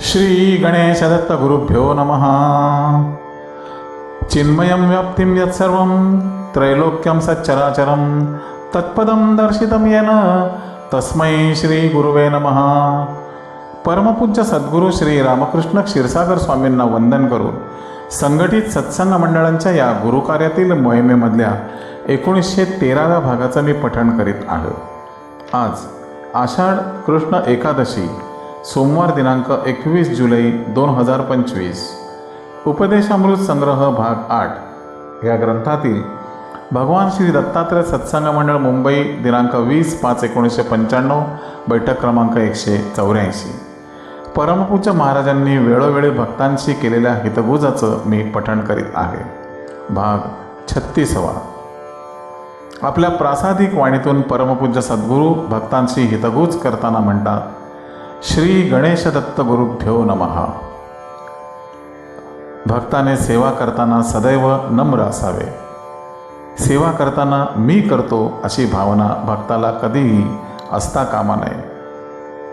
श्री गणेश दत्त गुरुभ्यो नमः। चिन्मयं व्याप्तिं यत्सर्वं त्रैलोक्यं सच्चराचरं तत्पदं दर्शितं येन तस्मै श्री गुरुवे नमः। परमपूज्य सद्गुरू श्री रामकृष्ण क्षीरसागर स्वामींना वंदन करून संघटित सत्संग मंडळांच्या या गुरुकार्यातील मोहिमेमधल्या एकोणीसशे तेराव्या भागाचं मी पठण करीत आहे. आज आषाढ कृष्ण एकादशी सोमवार दिनांक एकवीस जुलै दोन हजार पंचवीस. उपदेशामृत संग्रह भाग आठ. या ग्रंथातील भगवान श्री दत्तात्रय सत्संग मंडळ मुंबई दिनांक वीस पाच एकोणीसशे पंच्याण्णव बैठक क्रमांक एकशे चौऱ्याऐंशी. परमपूज्य महाराजांनी वेळोवेळी भक्तांशी केलेल्या हितगुजाचं मी पठण करीत आहे. भाग छत्तीसवा. आपल्या प्रासादिक वाणीतून परमपूज्य सद्गुरू भक्तांशी हितगुज करताना म्हणतात श्री गणेशदत्त गुरुभ्यो नमः. भक्ताने सेवा करताना सदैव नम्र असावे. सेवा करताना मी करतो अशी भावना भक्ताला कधीही असता कामा नये.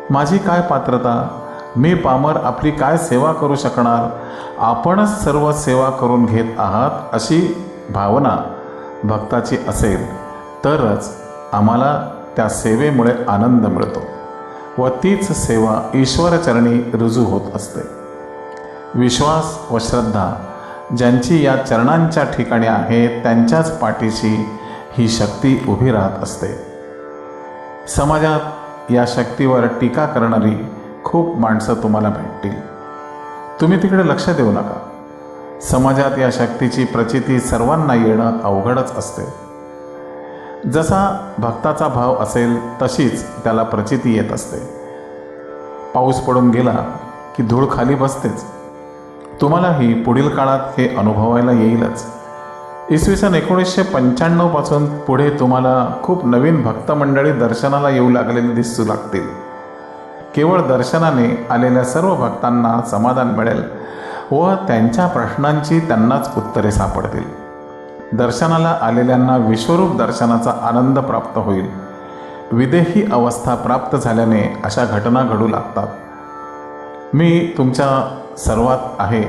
माझी काय पात्रता? मी पामर आपली काय सेवा करू शकणार? आपणच सर्व सेवा करून घेत आहात अशी भावना भक्ताची असेल तरच आम्हाला त्या सेवेमुळे आनंद मिळतो. व तीच सेवा ईश्वरचरणी रुजू होत असते. विश्वास व श्रद्धा ज्यांची या चरणांच्या ठिकाणी आहे त्यांच्याच पाठीशी ही शक्ती उभी राहत असते. समाजात या शक्तीवर टीका करणारी खूप माणसं तुम्हाला भेटतील. तुम्ही तिकडे लक्ष देऊ नका. समाजात या शक्तीची प्रचिती सर्वांना येणं अवघडच असते. जसा भक्ताचा भाव असेल तशीच त्याला प्रचिती येत असते. पाऊस पडून गेला की धूळ खाली बसतेच. तुम्हालाही पुढील काळात हे अनुभवायला येईलच. इसवी सन एकोणीसशे पंच्याण्णवपासून पुढे तुम्हाला खूप नवीन भक्त मंडळी दर्शनाला येऊ लागलेली दिसू लागतील. केवळ दर्शनाने आलेल्या सर्व भक्तांना समाधान मिळेल व त्यांच्या प्रश्नांची त्यांनाच उत्तरे सापडतील. दर्शनाला आलेल्यांना विश्वरूप दर्शनाचा आनंद प्राप्त होईल. विदेही अवस्था प्राप्त झाल्याने अशा घटना घडू लागतात. मी तुमच्या सर्वात आहे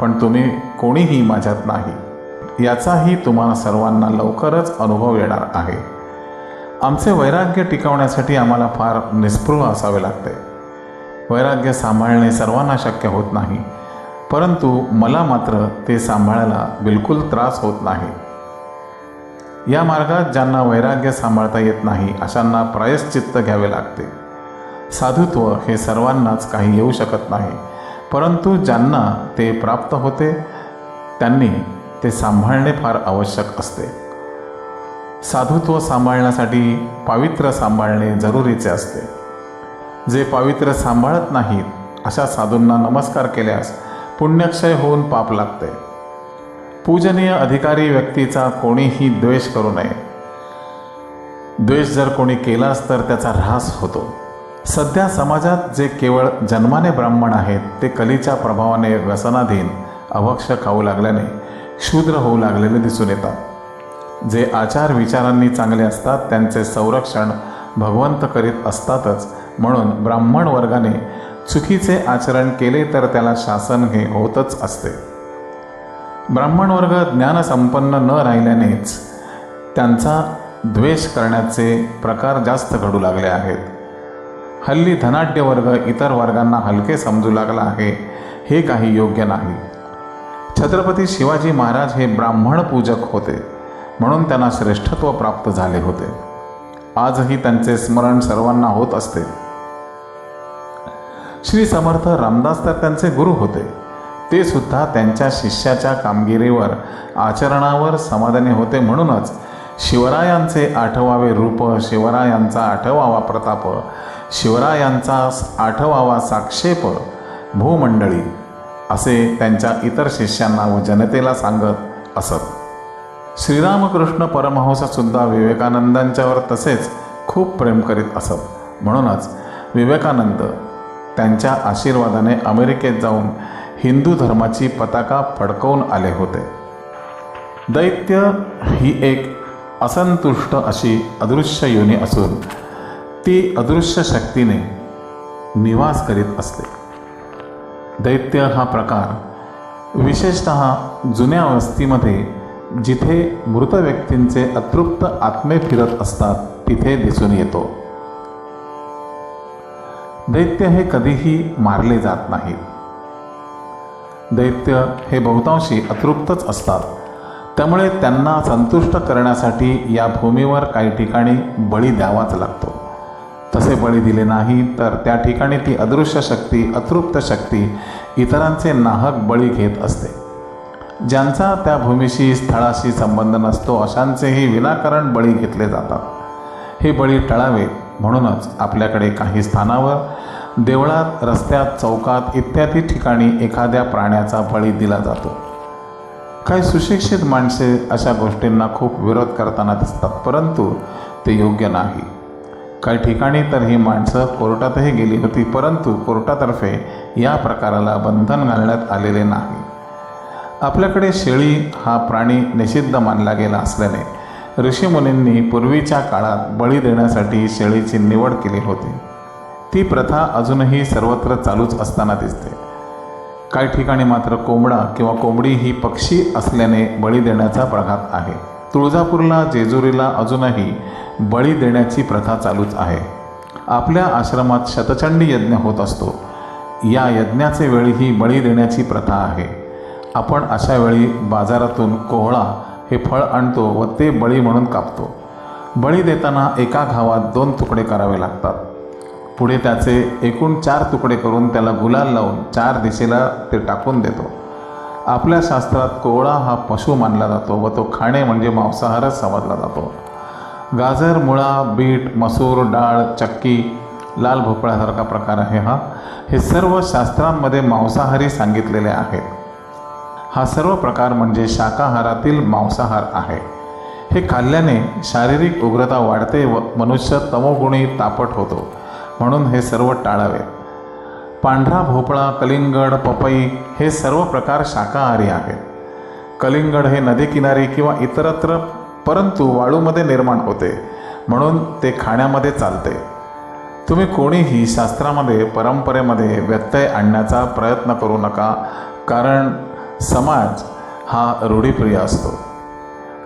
पण तुम्ही कोणीही माझ्यात नाही. याचाही तुम्हाला सर्वांना लवकरच अनुभव येणार आहे. आमचे वैराग्य टिकवण्यासाठी आम्हाला फार निस्पृह असावे लागते. वैराग्य सांभाळणे सर्वांना शक्य होत नाही परंतु मला मात्र ते सांभाळायला बिलकुल त्रास होत नाही. या मार्गात ज्यांना वैराग्य सांभाळता येत नाही अशांना प्रायश्चित्त घ्यावे लागते. साधुत्व हे सर्वांनाच काही येऊ शकत नाही परंतु ज्यांना ते प्राप्त होते त्यांनी ते सांभाळणे फार आवश्यक असते. साधुत्व सांभाळण्यासाठी पावित्र्य सांभाळणे जरुरीचे असते. जे पावित्र्य सांभाळत नाहीत अशा साधूंना नमस्कार केल्यास पुण्यक्षय होऊन पाप लागते. पूजनीय अधिकारी व्यक्तीचा कोणीही द्वेष करू नये. द्वेष जर कोणी केलास तर त्याचा ऱ्हास होतो. सध्या समाजात जे केवळ जन्माने ब्राह्मण आहेत ते कलीच्या प्रभावाने व्यसनाधीन अभक्ष खाऊ लागल्याने क्षुद्र होऊ लागलेले दिसून येतात. जे आचार विचारांनी चांगले असतात त्यांचे संरक्षण भगवंत करीत असतातच. म्हणून ब्राह्मण वर्गाने चुकीचे आचरण केले तर त्याला शासन हे होतच असते. ब्राह्मण वर्ग ज्ञानसंपन्न न राहिल्यानेच त्यांचा द्वेष करण्याचे प्रकार जास्त घडू लागले आहेत. हल्ली धनाढ्य वर्ग इतर वर्गांना हलके समजू लागला आहे हे काही योग्य नाही. छत्रपती शिवाजी महाराज हे ब्राह्मण पूजक होते म्हणून त्यांना श्रेष्ठत्व प्राप्त झाले होते. आजही त्यांचे स्मरण सर्वांना होत असते. श्री समर्थ रामदास तर त्यांचे गुरु होते. ते सुद्धा त्यांच्या शिष्याच्या कामगिरीवर आचरणावर समाधानी होते म्हणूनच शिवरायांचे आठवावे रूप शिवरायांचा आठवावा प्रताप शिवरायांचा आठवावा साक्षेप भूमंडळी असे त्यांच्या इतर शिष्यांना व जनतेला सांगत असत. श्रीरामकृष्ण परमहंससुद्धा विवेकानंदांच्यावर तसेच खूप प्रेम करीत असत. म्हणूनच विवेकानंद त्यांच्या आशीर्वादाने अमेरिकेत जाऊन हिंदू धर्माची पताका फडकवून आले होते. दैत्य ही एक असंतुष्ट अशी अदृश्य योनी असून ती अदृश्य शक्तीने निवास करीत असते. दैत्य हा प्रकार विशेषत जुन्या वस्तीमध्ये जिथे मृत व्यक्तींचे अतृप्त आत्मे फिरत असतात तिथे दिसून येतो. दैत्य हे कधीही मारले जात नाहीत. दैत्य हे बहुतांशी अतृप्तच असतात. त्यामुळे त्यांना संतुष्ट करण्यासाठी या भूमीवर काही ठिकाणी बळी द्यावाच लागतो. तसे बळी दिले नाही तर त्या ठिकाणी ती अदृश्य शक्ती अतृप्त शक्ती इतरांचे नाहक बळी घेत असते. ज्यांचा त्या भूमीशी स्थळाशी संबंध नसतो अशांचेही विनाकारण बळी घेतले जातात. हे बळी टळावे म्हणूनच आपल्याकडे काही स्थानावर देवळात रस्त्यात चौकात इत्यादी ठिकाणी एखाद्या प्राण्याचा बळी दिला जातो. काही सुशिक्षित माणसे अशा गोष्टींना खूप विरोध करताना दिसतात परंतु ते योग्य नाही. काही ठिकाणी तर ही माणसं कोर्टातही गेली होती परंतु कोर्टातर्फे या प्रकाराला बंधन घालण्यात आलेले नाही. आपल्याकडे शेळी हा प्राणी निषिद्ध मानला गेला असल्याने ऋषीमुनींनी पूर्वीच्या काळात बळी देण्यासाठी शेळीची निवड केली होती. ती प्रथा अजूनही सर्वत्र चालूच असताना दिसते. काही ठिकाणी मात्र कोंबडा किंवा कोंबडी ही पक्षी असल्याने बळी देण्याचा प्रघात आहे. तुळजापूरला जेजुरीला अजूनही बळी देण्याची प्रथा चालूच आहे. आपल्या आश्रमात शतचंडी यज्ञ होत असतो. या यज्ञाचे वेळीही बळी देण्याची प्रथा आहे. आपण अशा वेळी बाजारातून कोहळा हे फळ आणतो व ते बळी म्हणून कापतो. बळी देताना एका घावात दोन तुकडे करावे लागतात. पुढे त्याचे एकूण चार तुकडे करून त्याला गुलाल लावून चार दिशेला ते टाकून देतो. आपल्या शास्त्रात कोवळा हा पशु मानला जातो व तो खाणे म्हणजे मांसाहारच समजला जातो. गाजर मुळा बीट मसूर डाळ चक्की लाल भोपळ्यासारखा प्रकार आहे हा. हे सर्व शास्त्रांमध्ये मांसाहारी सांगितलेले आहेत. हा सर्व प्रकार म्हणजे शाकाहारातील मांसाहार आहे. हे खाल्ल्याने शारीरिक उग्रता वाढते व मनुष्य तमोगुणी तापट होतो. म्हणून हे सर्व टाळावे. पांढरा भोपळा कलिंगड पपई हे सर्व प्रकार शाकाहारी आहेत. कलिंगड हे नदीकिनारी किंवा इतरत्र परंतु वाळूमध्ये निर्माण होते म्हणून ते खाण्यामध्ये चालते. तुम्ही कोणीही शास्त्रामध्ये परंपरेमध्ये व्यत्यय आणण्याचा प्रयत्न करू नका कारण समाज हा रूढीप्रिय असतो.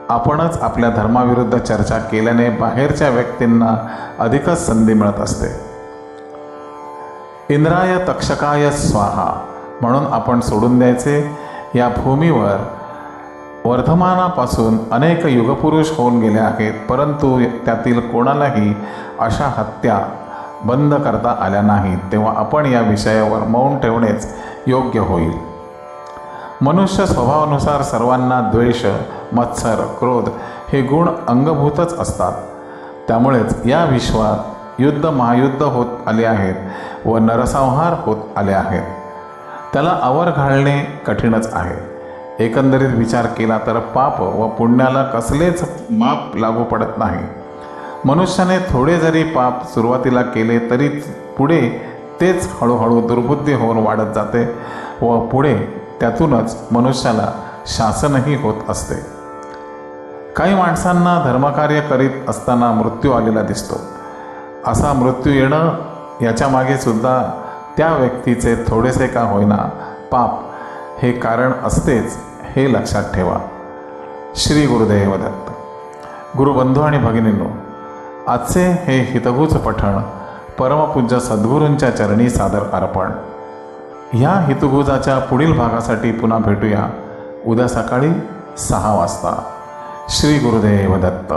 आपणच आपल्या धर्माविरुद्ध चर्चा केल्याने बाहेरच्या व्यक्तींना अधिकच संधी मिळत असते. इंद्राय तक्षकाय स्वाहा. म्हणून आपण सोडून द्यायचे. या भूमीवर वर्धमानापासून अनेक युगपुरुष होऊन गेले आहेत. परंतु त्यातील कोणालाही अशा हत्या बंद करता आल्या नाहीत. तेव्हा आपण या विषयावर मौन ठेवणेच योग्य होईल. मनुष्य स्वभावानुसार सर्वांना द्वेष मत्सर क्रोध हे गुण अंगभूतच असतात. त्यामुळेच या विश्वात युद्ध महायुद्ध होत आले आहेत व नरसंहार होत आले आहेत. त्याला आवर घालणे कठीणच आहे. एकंदरीत विचार केला तर पाप व पुण्याला कसलेच माप लागू पडत नाही. मनुष्याने थोडे जरी पाप सुरुवातीला केले तरी पुढे तेच हळूहळू दुर्बुद्धी होऊन वाढत जाते व पुढे त्यातूनच मनुष्याला शासनही होत असते. काही माणसांना धर्मकार्य करीत असताना मृत्यू आलेला दिसतो. असा मृत्यू येणं याच्यामागे सुद्धा त्या व्यक्तीचे थोडेसे का होईना पाप हे कारण असतेच हे लक्षात ठेवा. श्री गुरुदेव दत्त. गुरुबंधू आणि भगिनींनो आजचे हे हितगुज पठण परमपूज्य सद्गुरूंच्या चरणी सादर अर्पण. ह्या हितगुजाच्या पुढील भागासाठी पुन्हा भेटूया उद्या सकाळी सहा वाजता. श्री गुरुदेव दत्त.